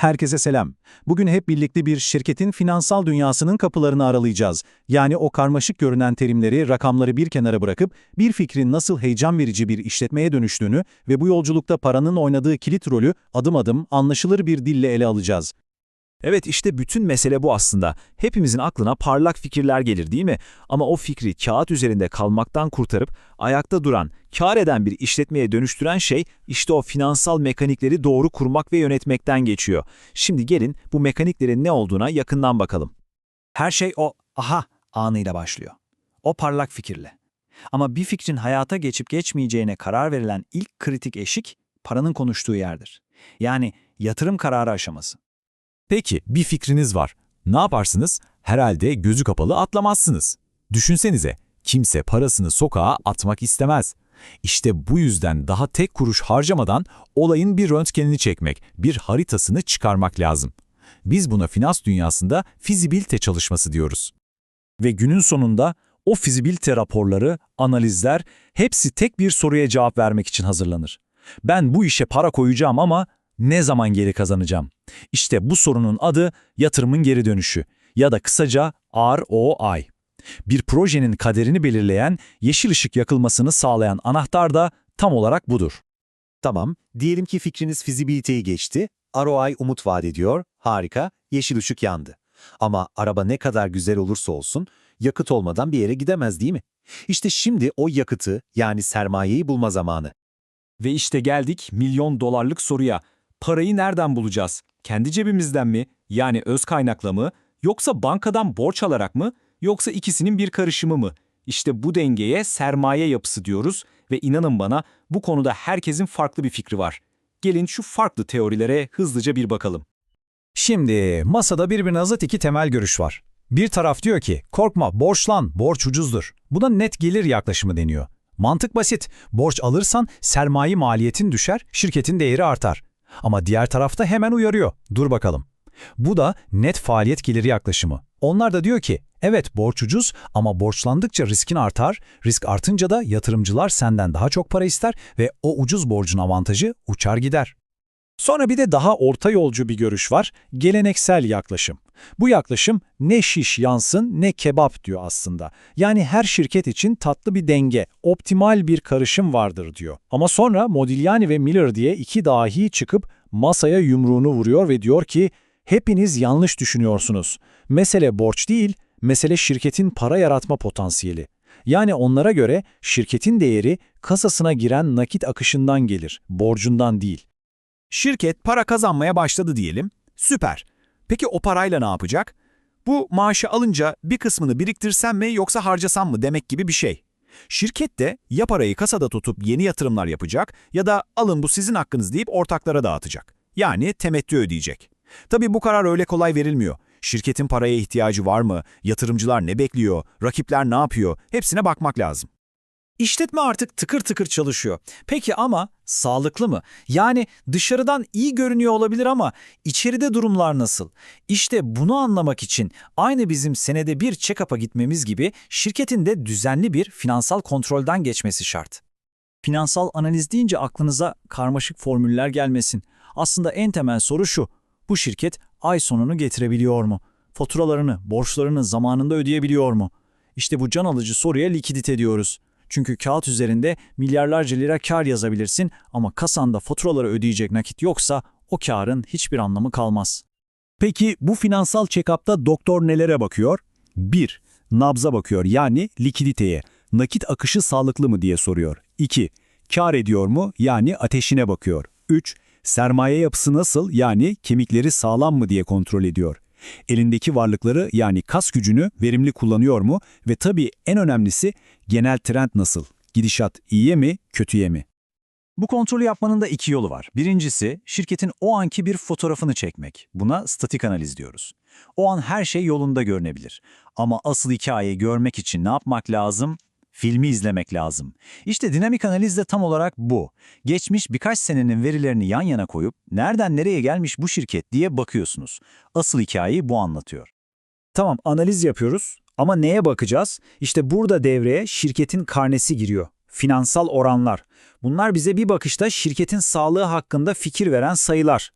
Herkese selam. Bugün hep birlikte bir şirketin finansal dünyasının kapılarını aralayacağız. Yani o karmaşık görünen terimleri, rakamları bir kenara bırakıp bir fikrin nasıl heyecan verici bir işletmeye dönüştüğünü ve bu yolculukta paranın oynadığı kilit rolü adım adım anlaşılır bir dille ele alacağız. Evet işte bütün mesele bu aslında. Hepimizin aklına parlak fikirler gelir değil mi? Ama o fikri kağıt üzerinde kalmaktan kurtarıp ayakta duran, kar eden bir işletmeye dönüştüren şey işte o finansal mekanikleri doğru kurmak ve yönetmekten geçiyor. Şimdi gelin bu mekaniklerin ne olduğuna yakından bakalım. Her şey o aha anıyla başlıyor. O parlak fikirle. Ama bir fikrin hayata geçip geçmeyeceğine karar verilen ilk kritik eşik paranın konuştuğu yerdir. Yani yatırım kararı aşaması. Peki bir fikriniz var. Ne yaparsınız? Herhalde gözü kapalı atlamazsınız. Düşünsenize, kimse parasını sokağa atmak istemez. İşte bu yüzden daha tek kuruş harcamadan olayın bir röntgenini çekmek, bir haritasını çıkarmak lazım. Biz buna finans dünyasında fizibilite çalışması diyoruz. Ve günün sonunda o fizibilite raporları, analizler hepsi tek bir soruya cevap vermek için hazırlanır. Ben bu işe para koyacağım ama ne zaman geri kazanacağım? İşte bu sorunun adı yatırımın geri dönüşü ya da kısaca ROI. Bir projenin kaderini belirleyen, yeşil ışık yakılmasını sağlayan anahtar da tam olarak budur. Tamam, diyelim ki fikriniz fizibiliteyi geçti, ROI umut vaat ediyor, harika, yeşil ışık yandı. Ama araba ne kadar güzel olursa olsun, yakıt olmadan bir yere gidemez değil mi? İşte şimdi o yakıtı yani sermayeyi bulma zamanı. Ve işte geldik milyon dolarlık soruya. Parayı nereden bulacağız? Kendi cebimizden mi? Yani öz kaynakla mı? Yoksa bankadan borç alarak mı? Yoksa ikisinin bir karışımı mı? İşte bu dengeye sermaye yapısı diyoruz ve inanın bana bu konuda herkesin farklı bir fikri var. Gelin şu farklı teorilere hızlıca bir bakalım. Şimdi masada birbirine zıt iki temel görüş var. Bir taraf diyor ki korkma borçlan, borç ucuzdur. Buna net gelir yaklaşımı deniyor. Mantık basit. Borç alırsan sermaye maliyetin düşer, şirketin değeri artar. Ama diğer tarafta hemen uyarıyor. Dur bakalım. Bu da net faaliyet geliri yaklaşımı. Onlar da diyor ki, evet borç ucuz ama borçlandıkça riskin artar, risk artınca da yatırımcılar senden daha çok para ister ve o ucuz borcun avantajı uçar gider. Sonra bir de daha orta yolcu bir görüş var, geleneksel yaklaşım. Bu yaklaşım ne şiş yansın ne kebap diyor aslında. Yani her şirket için tatlı bir denge, optimal bir karışım vardır diyor. Ama sonra Modigliani ve Miller diye iki dahi çıkıp masaya yumruğunu vuruyor ve diyor ki hepiniz yanlış düşünüyorsunuz. Mesele borç değil, mesele şirketin para yaratma potansiyeli. Yani onlara göre şirketin değeri kasasına giren nakit akışından gelir, borcundan değil. Şirket para kazanmaya başladı diyelim. Süper. Peki o parayla ne yapacak? Bu maaşı alınca bir kısmını biriktirsem mi yoksa harcasam mı demek gibi bir şey. Şirket de ya parayı kasada tutup yeni yatırımlar yapacak ya da alın bu sizin hakkınız deyip ortaklara dağıtacak. Yani temettü ödeyecek. Tabii bu karar öyle kolay verilmiyor. Şirketin paraya ihtiyacı var mı? Yatırımcılar ne bekliyor? Rakipler ne yapıyor? Hepsine bakmak lazım. İşletme artık tıkır tıkır çalışıyor. Peki ama sağlıklı mı? Yani dışarıdan iyi görünüyor olabilir ama içeride durumlar nasıl? İşte bunu anlamak için aynı bizim senede bir check-up'a gitmemiz gibi şirketin de düzenli bir finansal kontrolden geçmesi şart. Finansal analiz deyince aklınıza karmaşık formüller gelmesin. Aslında en temel soru şu. Bu şirket ay sonunu getirebiliyor mu? Faturalarını, borçlarını zamanında ödeyebiliyor mu? İşte bu can alıcı soruya likidite diyoruz. Çünkü kağıt üzerinde milyarlarca lira kar yazabilirsin ama kasanda faturaları ödeyecek nakit yoksa o karın hiçbir anlamı kalmaz. Peki bu finansal check-up'ta doktor nelere bakıyor? 1. Nabza bakıyor yani likiditeye. Nakit akışı sağlıklı mı diye soruyor. 2. Kar ediyor mu yani ateşine bakıyor. 3. Sermaye yapısı nasıl yani kemikleri sağlam mı diye kontrol ediyor. Elindeki varlıkları yani kas gücünü verimli kullanıyor mu ve tabii en önemlisi genel trend nasıl? Gidişat iyiye mi, kötüye mi? Bu kontrolü yapmanın da iki yolu var. Birincisi, şirketin o anki bir fotoğrafını çekmek. Buna statik analiz diyoruz. O an her şey yolunda görünebilir. Ama asıl hikayeyi görmek için ne yapmak lazım? Filmi izlemek lazım. İşte dinamik analiz de tam olarak bu. Geçmiş birkaç senenin verilerini yan yana koyup nereden nereye gelmiş bu şirket diye bakıyorsunuz. Asıl hikayeyi bu anlatıyor. Tamam analiz yapıyoruz ama neye bakacağız? İşte burada devreye şirketin karnesi giriyor. Finansal oranlar. Bunlar bize bir bakışta şirketin sağlığı hakkında fikir veren sayılar.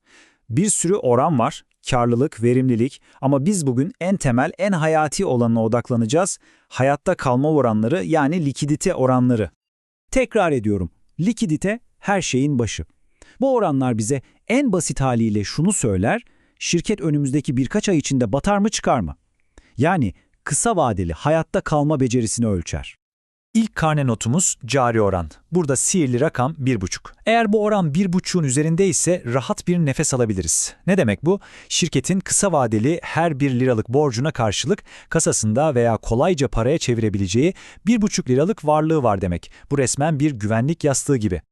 Bir sürü oran var. Karlılık, verimlilik ama biz bugün en temel, en hayati olanına odaklanacağız. Hayatta kalma oranları yani likidite oranları. Tekrar ediyorum. Likidite her şeyin başı. Bu oranlar bize en basit haliyle şunu söyler, şirket önümüzdeki birkaç ay içinde batar mı çıkar mı? Yani kısa vadeli hayatta kalma becerisini ölçer. İlk karne notumuz cari oran. Burada sihirli rakam 1,5. Eğer bu oran 1,5'un üzerinde ise rahat bir nefes alabiliriz. Ne demek bu? Şirketin kısa vadeli her 1 liralık borcuna karşılık kasasında veya kolayca paraya çevirebileceği 1,5 liralık varlığı var demek. Bu resmen bir güvenlik yastığı gibi.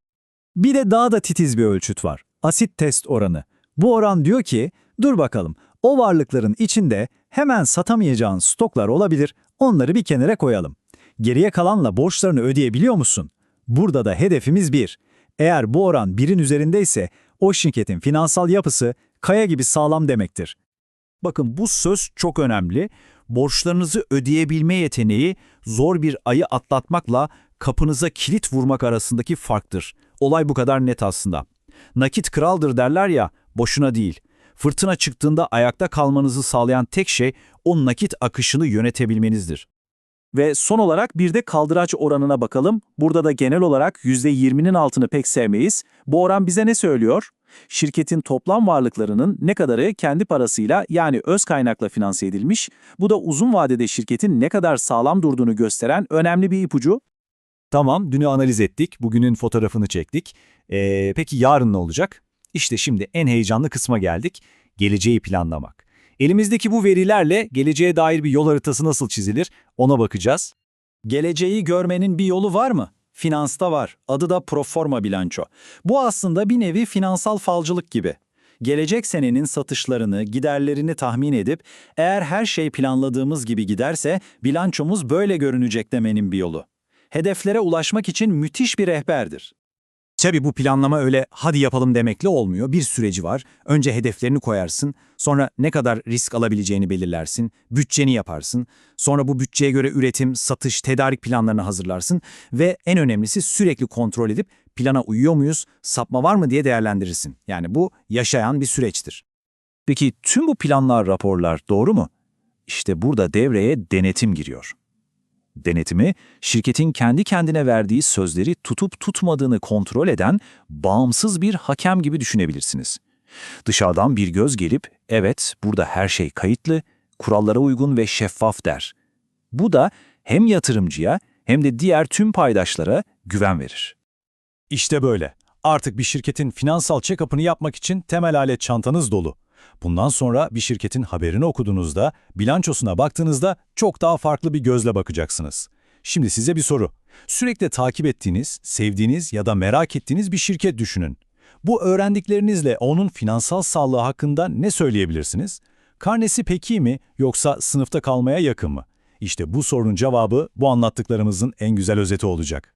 Bir de daha da titiz bir ölçüt var. Asit test oranı. Bu oran diyor ki, dur bakalım, o varlıkların içinde hemen satamayacağın stoklar olabilir, onları bir kenara koyalım. Geriye kalanla borçlarını ödeyebiliyor musun? Burada da hedefimiz bir. Eğer bu oran birin üzerindeyse o şirketin finansal yapısı kaya gibi sağlam demektir. Bakın bu söz çok önemli. Borçlarınızı ödeyebilme yeteneği zor bir ayı atlatmakla kapınıza kilit vurmak arasındaki farktır. Olay bu kadar net aslında. Nakit kraldır derler ya, boşuna değil. Fırtına çıktığında ayakta kalmanızı sağlayan tek şey o nakit akışını yönetebilmenizdir. Ve son olarak bir de kaldıraç oranına bakalım. Burada da genel olarak %20'nin altını pek sevmeyiz. Bu oran bize ne söylüyor? Şirketin toplam varlıklarının ne kadarı kendi parasıyla yani öz kaynakla finanse edilmiş, bu da uzun vadede şirketin ne kadar sağlam durduğunu gösteren önemli bir ipucu. Tamam, dünü analiz ettik, bugünün fotoğrafını çektik. Ee, peki yarın ne olacak? İşte şimdi en heyecanlı kısma geldik, geleceği planlamak. Elimizdeki bu verilerle geleceğe dair bir yol haritası nasıl çizilir ona bakacağız. Geleceği görmenin bir yolu var mı? Finansta var. Adı da proforma bilanço. Bu aslında bir nevi finansal falcılık gibi. Gelecek senenin satışlarını, giderlerini tahmin edip eğer her şey planladığımız gibi giderse bilançomuz böyle görünecek demenin bir yolu. Hedeflere ulaşmak için müthiş bir rehberdir. Tabii bu planlama öyle hadi yapalım demekle olmuyor. Bir süreci var. Önce hedeflerini koyarsın, sonra ne kadar risk alabileceğini belirlersin, bütçeni yaparsın. Sonra bu bütçeye göre üretim, satış, tedarik planlarını hazırlarsın ve en önemlisi sürekli kontrol edip plana uyuyor muyuz, sapma var mı diye değerlendirirsin. Yani bu yaşayan bir süreçtir. Peki tüm bu planlar, raporlar doğru mu? İşte burada devreye denetim giriyor. Denetimi, şirketin kendi kendine verdiği sözleri tutup tutmadığını kontrol eden bağımsız bir hakem gibi düşünebilirsiniz. Dışarıdan bir göz gelip, evet burada her şey kayıtlı, kurallara uygun ve şeffaf der. Bu da hem yatırımcıya hem de diğer tüm paydaşlara güven verir. İşte böyle. Artık bir şirketin finansal check-up'ını yapmak için temel alet çantanız dolu. Bundan sonra bir şirketin haberini okuduğunuzda, bilançosuna baktığınızda çok daha farklı bir gözle bakacaksınız. Şimdi size bir soru. Sürekli takip ettiğiniz, sevdiğiniz ya da merak ettiğiniz bir şirket düşünün. Bu öğrendiklerinizle onun finansal sağlığı hakkında ne söyleyebilirsiniz? Karnesi peki mi yoksa sınıfta kalmaya yakın mı? İşte bu sorunun cevabı bu anlattıklarımızın en güzel özeti olacak.